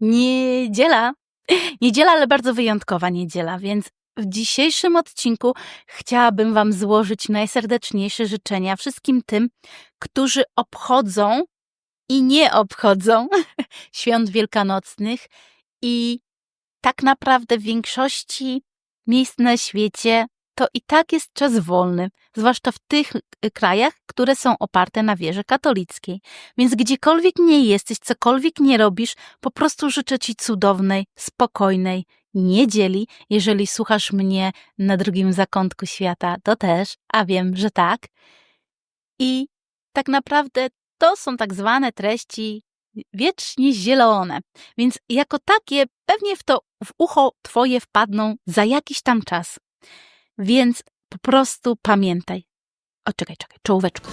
Niedziela. Niedziela, ale bardzo wyjątkowa niedziela, więc w dzisiejszym odcinku chciałabym Wam złożyć najserdeczniejsze życzenia wszystkim tym, którzy obchodzą i nie obchodzą świąt wielkanocnych i tak naprawdę w większości miejsc na świecie to i tak jest czas wolny, zwłaszcza w tych y, krajach, które są oparte na wierze katolickiej. Więc gdziekolwiek nie jesteś, cokolwiek nie robisz, po prostu życzę Ci cudownej, spokojnej niedzieli. Jeżeli słuchasz mnie na drugim zakątku świata, to też, a wiem, że tak. I tak naprawdę to są tak zwane treści wiecznie zielone, więc jako takie pewnie w to w ucho Twoje wpadną za jakiś tam czas. Więc po prostu pamiętaj. O, czekaj, czekaj, czołóweczko.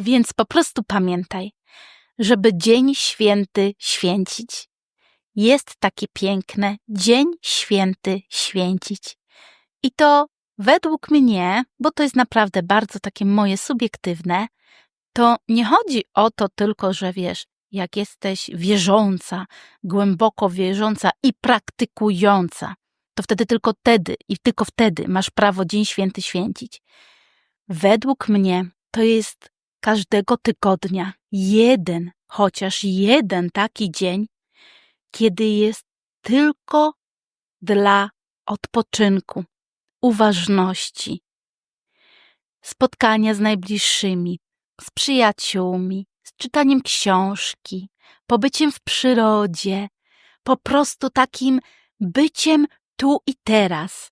Więc po prostu pamiętaj, żeby dzień święty święcić. Jest takie piękne dzień święty święcić. I to według mnie, bo to jest naprawdę bardzo takie moje subiektywne, to nie chodzi o to tylko, że wiesz, jak jesteś wierząca, głęboko wierząca i praktykująca, to wtedy tylko wtedy i tylko wtedy masz prawo Dzień Święty święcić. Według mnie to jest każdego tygodnia jeden, chociaż jeden taki dzień, kiedy jest tylko dla odpoczynku, uważności, spotkania z najbliższymi, z przyjaciółmi, z czytaniem książki, pobyciem w przyrodzie, po prostu takim byciem tu i teraz,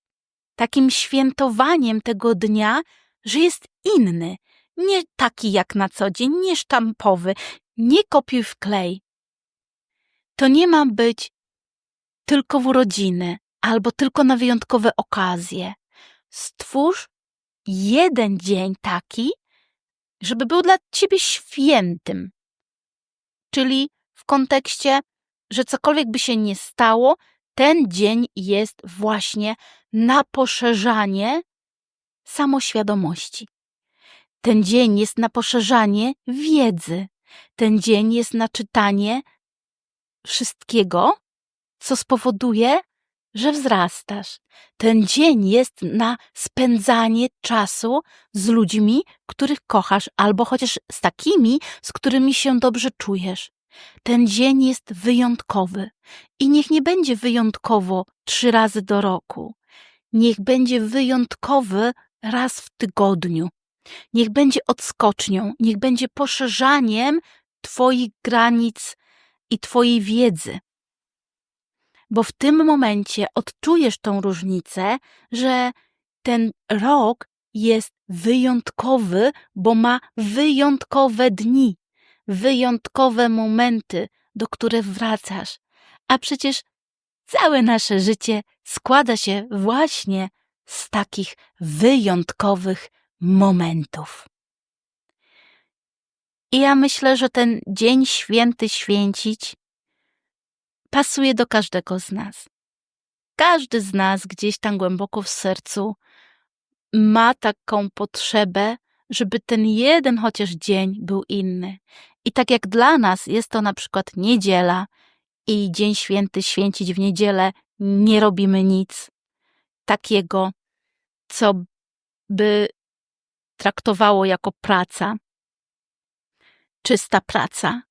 takim świętowaniem tego dnia, że jest inny, nie taki jak na co dzień, nie sztampowy, nie kopiuj w klej. To nie ma być tylko w urodziny albo tylko na wyjątkowe okazje. Stwórz jeden dzień taki, żeby był dla ciebie świętym. Czyli w kontekście, że cokolwiek by się nie stało, ten dzień jest właśnie na poszerzanie samoświadomości. Ten dzień jest na poszerzanie wiedzy. Ten dzień jest na czytanie wszystkiego, co spowoduje, że wzrastasz. Ten dzień jest na spędzanie czasu z ludźmi, których kochasz, albo chociaż z takimi, z którymi się dobrze czujesz. Ten dzień jest wyjątkowy i niech nie będzie wyjątkowo trzy razy do roku. Niech będzie wyjątkowy raz w tygodniu. Niech będzie odskocznią, niech będzie poszerzaniem Twoich granic i Twojej wiedzy bo w tym momencie odczujesz tą różnicę, że ten rok jest wyjątkowy, bo ma wyjątkowe dni, wyjątkowe momenty, do których wracasz. A przecież całe nasze życie składa się właśnie z takich wyjątkowych momentów. I ja myślę, że ten dzień święty święcić pasuje do każdego z nas. Każdy z nas gdzieś tam głęboko w sercu ma taką potrzebę, żeby ten jeden chociaż dzień był inny. I tak jak dla nas jest to na przykład niedziela i Dzień Święty święcić w niedzielę nie robimy nic takiego, co by traktowało jako praca, czysta praca,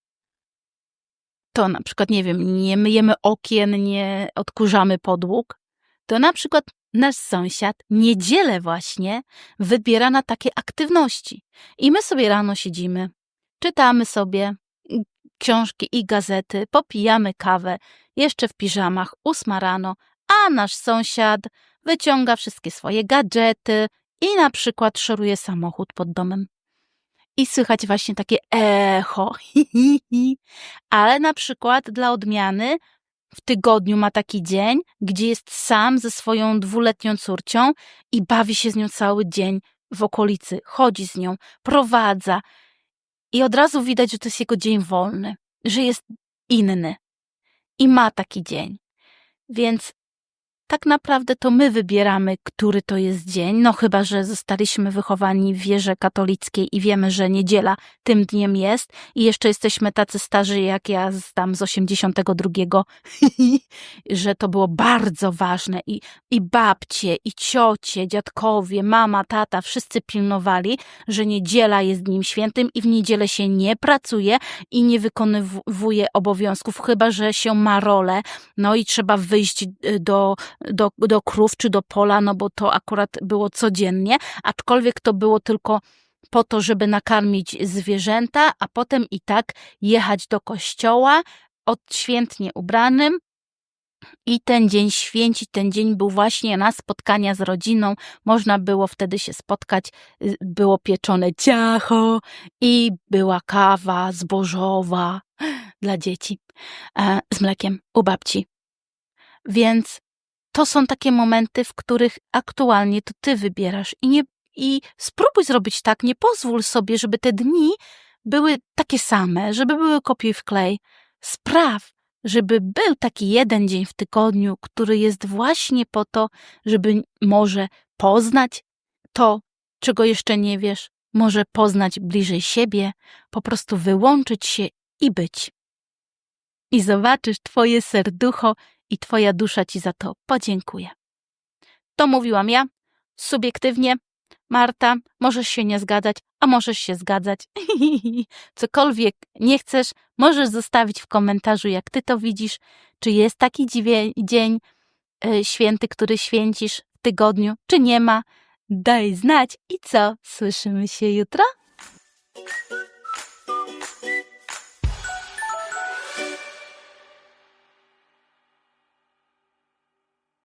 to na przykład, nie wiem, nie myjemy okien, nie odkurzamy podłóg, to na przykład nasz sąsiad niedzielę właśnie wybiera na takie aktywności. I my sobie rano siedzimy, czytamy sobie książki i gazety, popijamy kawę, jeszcze w piżamach, ósma rano, a nasz sąsiad wyciąga wszystkie swoje gadżety i na przykład szoruje samochód pod domem i słychać właśnie takie echo. Ale na przykład dla odmiany w tygodniu ma taki dzień, gdzie jest sam ze swoją dwuletnią córcią i bawi się z nią cały dzień w okolicy, chodzi z nią, prowadza. I od razu widać, że to jest jego dzień wolny, że jest inny i ma taki dzień. Więc tak naprawdę to my wybieramy, który to jest dzień, no chyba, że zostaliśmy wychowani w wierze katolickiej i wiemy, że niedziela tym dniem jest. I jeszcze jesteśmy tacy starzy jak ja z tam z 82, że to było bardzo ważne. I, i babcie, i ciocie, dziadkowie, mama, tata, wszyscy pilnowali, że niedziela jest dniem świętym i w niedzielę się nie pracuje i nie wykonuje obowiązków, chyba, że się ma rolę, no i trzeba wyjść y, do, do, do krów czy do pola, no bo to akurat było codziennie, aczkolwiek to było tylko po to, żeby nakarmić zwierzęta, a potem i tak jechać do kościoła odświętnie ubranym, i ten dzień święcić, ten dzień był właśnie na spotkania z rodziną. Można było wtedy się spotkać, y, było pieczone ciacho i była kawa zbożowa dla dzieci e, z mlekiem u babci. Więc to są takie momenty, w których aktualnie to ty wybierasz i nie i spróbuj zrobić tak, nie pozwól sobie, żeby te dni były takie same, żeby były kopiuj w klej. Spraw, żeby był taki jeden dzień w tygodniu, który jest właśnie po to, żeby może poznać to, czego jeszcze nie wiesz, może poznać bliżej siebie, po prostu wyłączyć się i być. I zobaczysz, Twoje serducho i Twoja dusza Ci za to podziękuje. To mówiłam ja, subiektywnie. Marta, możesz się nie zgadzać, a możesz się zgadzać. Cokolwiek nie chcesz, możesz zostawić w komentarzu, jak ty to widzisz. Czy jest taki dzień y, święty, który święcisz w tygodniu, czy nie ma? Daj znać i co? Słyszymy się jutro?